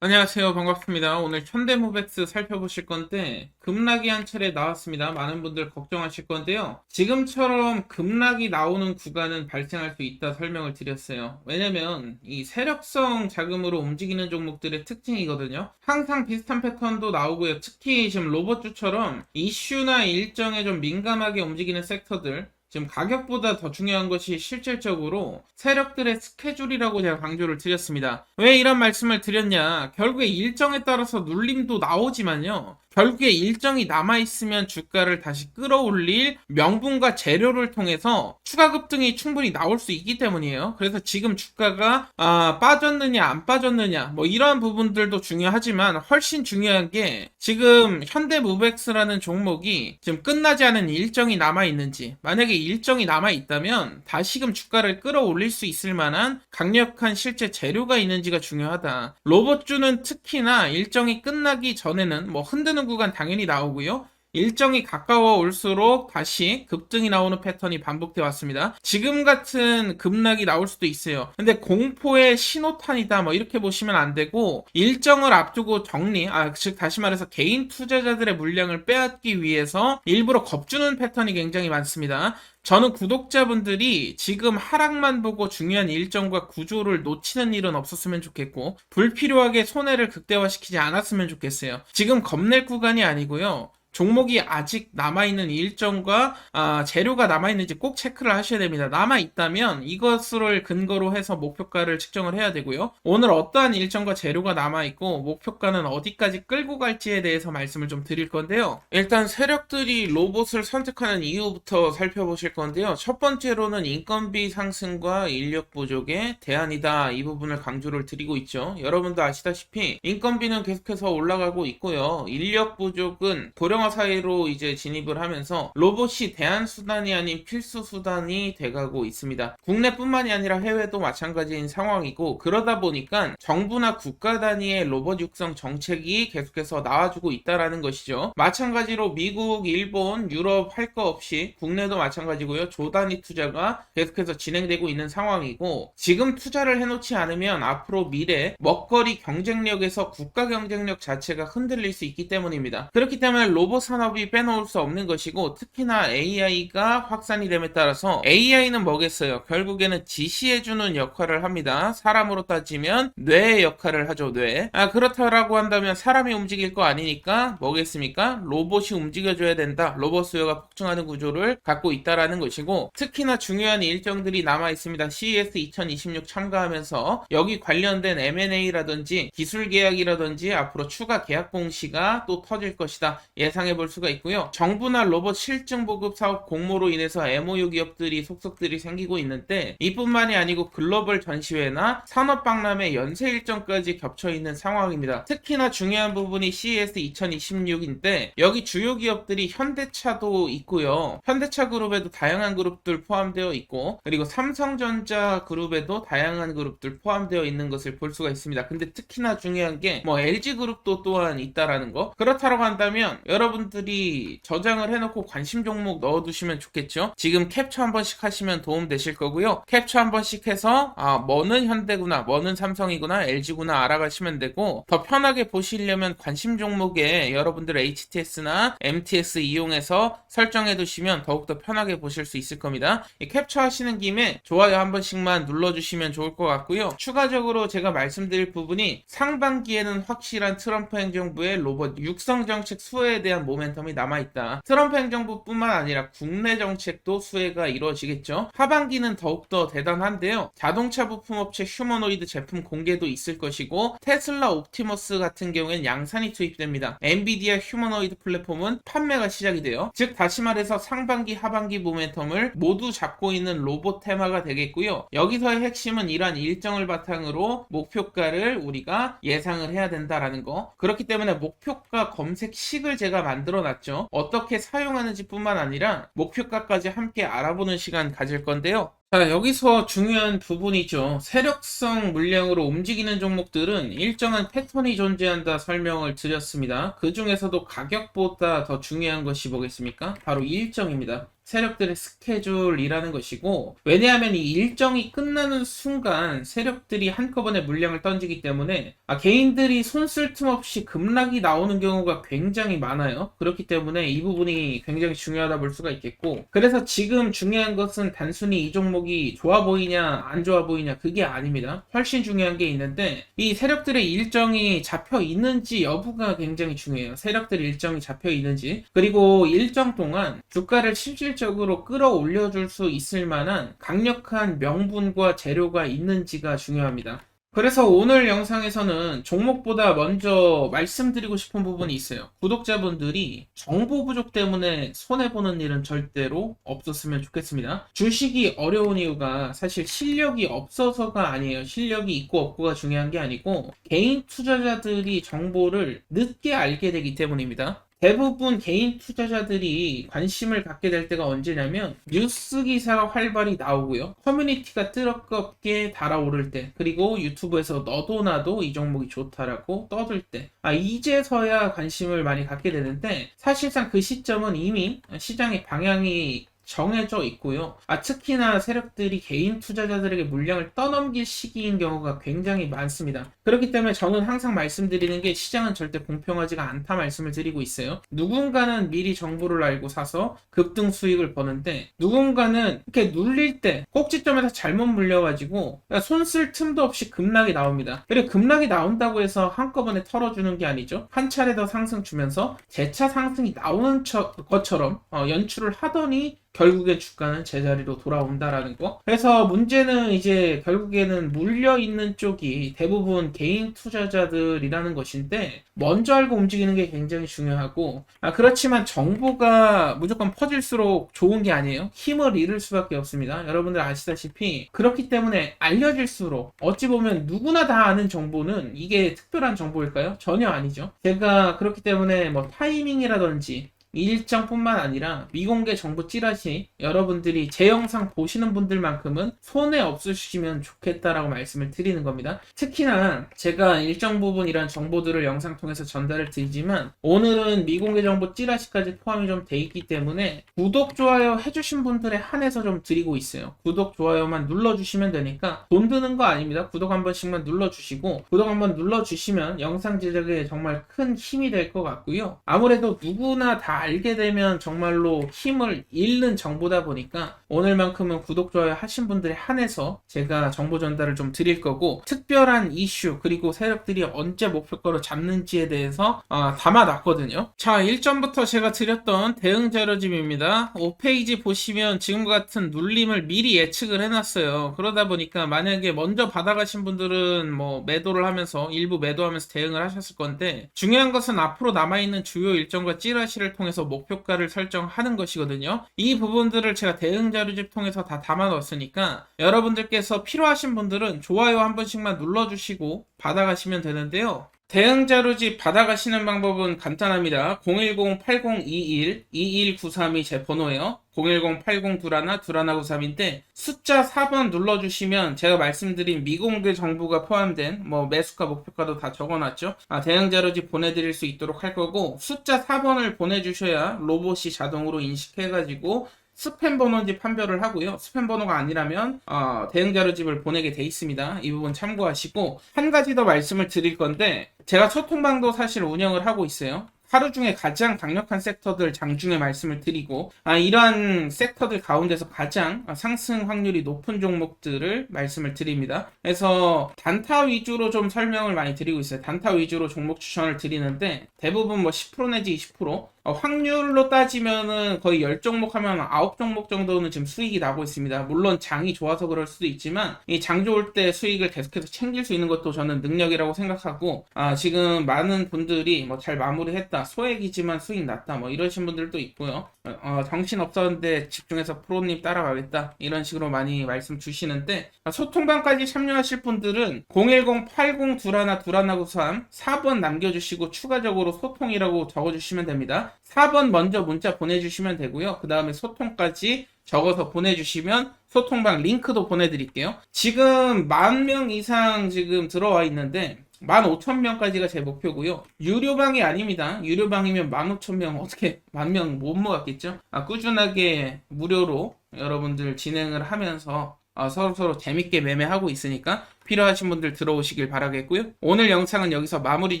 안녕하세요. 반갑습니다. 오늘 현대모백스 살펴보실 건데 급락이 한 차례 나왔습니다. 많은 분들 걱정하실 건데요. 지금처럼 급락이 나오는 구간은 발생할 수 있다 설명을 드렸어요. 왜냐면 이 세력성 자금으로 움직이는 종목들의 특징이거든요. 항상 비슷한 패턴도 나오고요. 특히 지금 로봇주처럼 이슈나 일정에 좀 민감하게 움직이는 섹터들 지금 가격보다 더 중요한 것이 실질적으로 세력들의 스케줄이라고 제가 강조를 드렸습니다. 왜 이런 말씀을 드렸냐? 결국에 일정에 따라서 눌림도 나오지만요. 결국에 일정이 남아있으면 주가를 다시 끌어올릴 명분과 재료를 통해서 추가 급등이 충분히 나올 수 있기 때문이에요. 그래서 지금 주가가 아, 빠졌느냐 안 빠졌느냐 뭐 이러한 부분들도 중요하지만 훨씬 중요한 게 지금 현대무백스라는 종목이 지금 끝나지 않은 일정이 남아있는지 만약에 일정이 남아있다면 다시금 주가를 끌어올릴 수 있을 만한 강력한 실제 재료가 있는지가 중요하다. 로봇주는 특히나 일정이 끝나기 전에는 뭐 흔드는 구간 당연히 나오고요. 일정이 가까워 올수록 다시 급등이 나오는 패턴이 반복돼 왔습니다. 지금 같은 급락이 나올 수도 있어요. 근데 공포의 신호탄이다 뭐 이렇게 보시면 안 되고 일정을 앞두고 정리, 아, 즉 다시 말해서 개인 투자자들의 물량을 빼앗기 위해서 일부러 겁주는 패턴이 굉장히 많습니다. 저는 구독자분들이 지금 하락만 보고 중요한 일정과 구조를 놓치는 일은 없었으면 좋겠고 불필요하게 손해를 극대화시키지 않았으면 좋겠어요. 지금 겁낼 구간이 아니고요. 종목이 아직 남아있는 일정과 아, 재료가 남아있는지 꼭 체크를 하셔야 됩니다. 남아있다면 이것을 근거로 해서 목표가를 측정을 해야 되고요. 오늘 어떠한 일정과 재료가 남아있고 목표가는 어디까지 끌고 갈지에 대해서 말씀을 좀 드릴 건데요. 일단 세력들이 로봇을 선택하는 이유부터 살펴보실 건데요. 첫 번째로는 인건비 상승과 인력 부족의 대안이다. 이 부분을 강조를 드리고 있죠. 여러분도 아시다시피 인건비는 계속해서 올라가고 있고요. 인력 부족은 고령 고령화 사회로 이제 진입을 하면서 로봇이 대안 수단이 아닌 필수 수단이 돼가고 있습니다. 국내뿐만이 아니라 해외도 마찬가지인 상황이고 그러다 보니까 정부나 국가 단위의 로봇 육성 정책이 계속해서 나와주고 있다라는 것이죠. 마찬가지로 미국, 일본, 유럽 할 거 없이 국내도 마찬가지고요. 조단위 투자가 계속해서 진행되고 있는 상황이고 지금 투자를 해놓지 않으면 앞으로 미래 먹거리 경쟁력에서 국가 경쟁력 자체가 흔들릴 수 있기 때문입니다. 그렇기 때문에 로봇 로봇 산업이 빼놓을 수 없는 것이고 특히나 AI가 확산이 됨에 따라서 AI는 뭐겠어요? 결국에는 지시해주는 역할을 합니다. 사람으로 따지면 뇌의 역할을 하죠. 뇌. 아 그렇다라고 한다면 사람이 움직일 거 아니니까 뭐겠습니까? 로봇이 움직여줘야 된다. 로봇 수요가 폭증하는 구조를 갖고 있다라는 것이고 특히나 중요한 일정들이 남아 있습니다. CES 2026 참가하면서 여기 관련된 M&A라든지 기술 계약이라든지 앞으로 추가 계약 공시가 또 터질 것이다. 예상 예상해 볼 수가 있고요. 정부나 로봇 실증 보급 사업 공모로 인해서 MOU 기업들이 속속들이 생기고 있는데 이뿐만이 아니고 글로벌 전시회나 산업 박람회 연세 일정까지 겹쳐 있는 상황입니다. 특히나 중요한 부분이 CES 2026인데 여기 주요 기업들이 현대차도 있고요. 현대차 그룹에도 다양한 그룹들 포함되어 있고 그리고 삼성전자 그룹에도 다양한 그룹들 포함되어 있는 것을 볼 수가 있습니다. 근데 특히나 중요한 게 뭐 LG 그룹도 또한 있다라는 거. 그렇다고 한다면 여러분 여러분들이 저장을 해놓고 관심 종목 넣어두시면 좋겠죠. 지금 캡처 한 번씩 하시면 도움 되실 거고요. 캡처 한 번씩 해서 아 뭐는 현대구나, 뭐는 삼성이구나, LG구나 알아가시면 되고 더 편하게 보시려면 관심 종목에 여러분들 HTS나 MTS 이용해서 설정해 두시면 더욱더 편하게 보실 수 있을 겁니다. 캡처 하시는 김에 좋아요 한 번씩만 눌러주시면 좋을 것 같고요. 추가적으로 제가 말씀드릴 부분이 상반기에는 확실한 트럼프 행정부의 로봇 육성 정책 수혜에 대한 모멘텀이 남아있다. 트럼프 행정부뿐만 아니라 국내 정책도 수혜가 이루어지겠죠. 하반기는 더욱더 대단한데요. 자동차 부품업체 휴머노이드 제품 공개도 있을 것이고 테슬라 옵티머스 같은 경우에는 양산이 투입됩니다. 엔비디아 휴머노이드 플랫폼은 판매가 시작이 돼요. 즉 다시 말해서 상반기 하반기 모멘텀을 모두 잡고 있는 로봇 테마가 되겠고요. 여기서의 핵심은 이러한 일정을 바탕으로 목표가를 우리가 예상을 해야 된다라는 거. 그렇기 때문에 목표가 검색식을 제가 만 만들어 놨죠. 어떻게 사용하는지 뿐만 아니라 목표가까지 함께 알아보는 시간 가질 건데요. 자, 여기서 중요한 부분이죠. 세력성 물량으로 움직이는 종목들은 일정한 패턴이 존재한다 설명을 드렸습니다. 그 중에서도 가격보다 더 중요한 것이 뭐겠습니까? 바로 일정입니다. 세력들의 스케줄이라는 것이고 왜냐하면 이 일정이 끝나는 순간 세력들이 한꺼번에 물량을 던지기 때문에 아, 개인들이 손 쓸 틈 없이 급락이 나오는 경우가 굉장히 많아요. 그렇기 때문에 이 부분이 굉장히 중요하다 볼 수가 있겠고 그래서 지금 중요한 것은 단순히 이 종목 이 좋아 보이냐 안 좋아 보이냐 그게 아닙니다. 훨씬 중요한 게 있는데 이 세력들의 일정이 잡혀 있는지 여부가 굉장히 중요해요. 세력들 일정이 잡혀 있는지 그리고 일정 동안 주가를 실질 실질적으로 끌어올려 줄 수 있을 만한 강력한 명분과 재료가 있는지가 중요합니다. 그래서 오늘 영상에서는 종목보다 먼저 말씀드리고 싶은 부분이 있어요. 구독자분들이 정보 부족 때문에 손해보는 일은 절대로 없었으면 좋겠습니다. 주식이 어려운 이유가 사실 실력이 없어서가 아니에요. 실력이 있고 없고가 중요한 게 아니고 개인 투자자들이 정보를 늦게 알게 되기 때문입니다. 대부분 개인 투자자들이 관심을 갖게 될 때가 언제냐면 뉴스 기사가 활발히 나오고요. 커뮤니티가 뜨겁게 달아오를 때 그리고 유튜브에서 너도 나도 이 종목이 좋다라고 떠들 때 아, 이제서야 관심을 많이 갖게 되는데 사실상 그 시점은 이미 시장의 방향이 정해져 있고요. 아, 특히나 세력들이 개인 투자자들에게 물량을 떠넘길 시기인 경우가 굉장히 많습니다. 그렇기 때문에 저는 항상 말씀드리는 게 시장은 절대 공평하지가 않다 말씀을 드리고 있어요. 누군가는 미리 정보를 알고 사서 급등 수익을 버는데 누군가는 이렇게 눌릴 때 꼭지점에서 잘못 물려가지고 손 쓸 틈도 없이 급락이 나옵니다. 그리고 급락이 나온다고 해서 한꺼번에 털어주는 게 아니죠. 한 차례 더 상승 주면서 재차 상승이 나오는 것처럼 어, 연출을 하더니 결국에 주가는 제자리로 돌아온다라는 거. 그래서 문제는 이제 결국에는 물려 있는 쪽이 대부분 개인 투자자들이라는 것인데 먼저 알고 움직이는 게 굉장히 중요하고 아, 그렇지만 정보가 무조건 퍼질수록 좋은 게 아니에요. 힘을 잃을 수밖에 없습니다. 여러분들 아시다시피 그렇기 때문에 알려질수록 어찌 보면 누구나 다 아는 정보는 이게 특별한 정보일까요? 전혀 아니죠. 제가 그렇기 때문에 뭐 타이밍이라든지 일정뿐만 아니라 미공개 정보 찌라시 여러분들이 제 영상 보시는 분들만큼은 손해 없으시면 좋겠다라고 말씀을 드리는 겁니다. 특히나 제가 일정 부분 이런 정보들을 영상 통해서 전달을 드리지만 오늘은 미공개 정보 찌라시까지 포함이 좀 돼 있기 때문에 구독, 좋아요 해주신 분들에 한해서 좀 드리고 있어요. 구독, 좋아요만 눌러주시면 되니까 돈 드는 거 아닙니다. 구독 한 번씩만 눌러주시고 구독 한 번 눌러주시면 영상 제작에 정말 큰 힘이 될 것 같고요. 아무래도 누구나 다 알게 되면 정말로 힘을 잃는 정보다 보니까 오늘만큼은 구독, 좋아요 하신 분들에 한해서 제가 정보 전달을 좀 드릴 거고 특별한 이슈 그리고 세력들이 언제 목표가로 잡는지에 대해서 어, 담아놨거든요. 자, 1점부터 제가 드렸던 대응 자료집입니다. 5페이지 보시면 지금과 같은 눌림을 미리 예측을 해놨어요. 그러다 보니까 만약에 먼저 받아가신 분들은 뭐 매도를 하면서 일부 매도하면서 대응을 하셨을 건데 중요한 것은 앞으로 남아있는 주요 일정과 찌라시를 통해서 통해서 목표가를 설정하는 것이거든요. 이 부분들을 제가 대응 자료집 통해서 다 담아 넣었으니까 여러분들께서 필요하신 분들은 좋아요 한 번씩만 눌러주시고 받아가시면 되는데요. 대응 자료집 받아가시는 방법은 간단합니다. 010-8021-2193이 제 번호예요. 010-8021 2193인데 숫자 4번 눌러주시면 제가 말씀드린 미공개 정보가 포함된 뭐 매수가 목표가도 다 적어놨죠. 아, 대응 자료집 보내드릴 수 있도록 할 거고 숫자 4번을 보내주셔야 로봇이 자동으로 인식해가지고 스팸 번호인지 판별을 하고요. 스팸 번호가 아니라면 어, 대응 자료집을 보내게 돼 있습니다. 이 부분 참고하시고 한 가지 더 말씀을 드릴 건데 제가 소통방도 사실 운영을 하고 있어요. 하루 중에 가장 강력한 섹터들 장중에 말씀을 드리고 아, 이러한 섹터들 가운데서 가장 상승 확률이 높은 종목들을 말씀을 드립니다. 그래서 단타 위주로 좀 설명을 많이 드리고 있어요. 단타 위주로 종목 추천을 드리는데 대부분 뭐 10% 내지 20% 어, 확률로 따지면은 거의 10종목 하면 9종목 정도는 지금 수익이 나고 있습니다. 물론 장이 좋아서 그럴 수도 있지만 이 장 좋을 때 수익을 계속해서 챙길 수 있는 것도 저는 능력이라고 생각하고 아, 지금 많은 분들이 뭐 잘 마무리했다. 소액이지만 수익 났다. 뭐 이러신 분들도 있고요. 어, 정신 없었는데 집중해서 프로님 따라가겠다. 이런 식으로 많이 말씀 주시는데 아, 소통방까지 참여하실 분들은 010-8021-2193 4번 남겨주시고 추가적으로 소통이라고 적어주시면 됩니다. 4번 먼저 문자 보내주시면 되고요. 그 다음에 소통까지 적어서 보내주시면 소통방 링크도 보내드릴게요. 지금 만 명 이상 지금 들어와 있는데 15,000명까지가 제 목표고요. 유료방이 아닙니다. 유료방이면 15,000명 어떻게 만 명 못 모았겠죠? 아, 꾸준하게 무료로 여러분들 진행을 하면서 아, 서로 서로 재밌게 매매하고 있으니까 필요하신 분들 들어오시길 바라겠고요. 오늘 영상은 여기서 마무리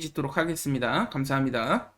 짓도록 하겠습니다. 감사합니다.